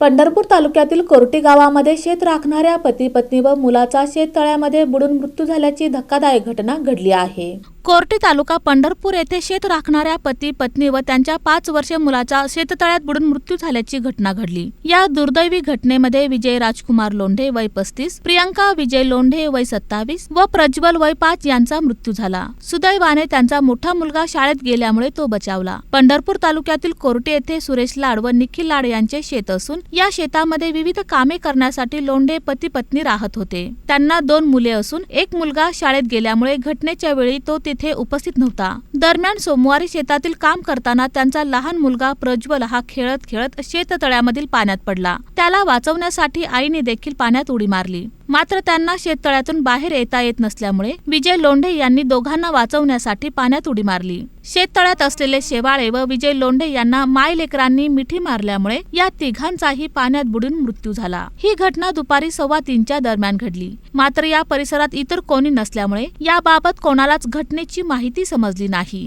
पंढरपूर तालुक्यातील कोर्टी गावामध्ये शेत राखणाऱ्या पती पत्नी व मुलाचा शेततळ्यामध्ये बुडून मृत्यू झाल्याची धक्कादायक घटना घडली आहे. कोर्टी तालुका पंढरपूर येथे शेत राखणाऱ्या पती पत्नी व त्यांच्या पाच वर्षीय मुलाचा शेततळ्यात बुडून मृत्यू झाल्याची घटना घडली. या दुर्दैवी घटनेमध्ये विजय राजकुमार लोंढे वय पस्तीस प्रियंका विजय लोंढे वय सत्तावीस व प्रज्वल वय पाच यांचा मृत्यू झाला. सुदैवाने त्यांचा मोठा मुलगा शाळेत गेल्यामुळे तो बचावला. पंढरपूर तालुक्यातील कोर्टे येथे सुरेश लाड व निखिल लाड यांचे शेत असून या शेतामध्ये विविध कामे करण्यासाठी लोंढे पती पत्नी राहत होते. त्यांना दोन मुले असून एक मुलगा शाळेत गेल्यामुळे घटनेच्या वेळी तो तिथे उपस्थित नव्हता. दरम्यान सोमवारी शेतातील काम करताना त्यांचा लहान मुलगा प्रज्वल हा खेळत खेळत शेततळ्यामधील पाण्यात पडला. त्याला वाचवण्यासाठी आईने देखील पाण्यात उडी मारली. मात्र त्यांना शेततळ्यातून बाहेर येता येत नसल्यामुळे विजय लोंढे यांनी दोघांना वाचवण्यासाठी पाण्यात उडी मारली. शेततळ्यात असलेले शेवाळे व विजय लोंढे यांना माय लेकरांनी मिठी मारल्यामुळे या तिघांचाही पाण्यात बुडून मृत्यू झाला. ही घटना दुपारी सव्वा तीनच्या दरम्यान घडली. मात्र या परिसरात इतर कोणी नसल्यामुळे याबाबत कोणालाच घटनेची माहिती समजली नाही.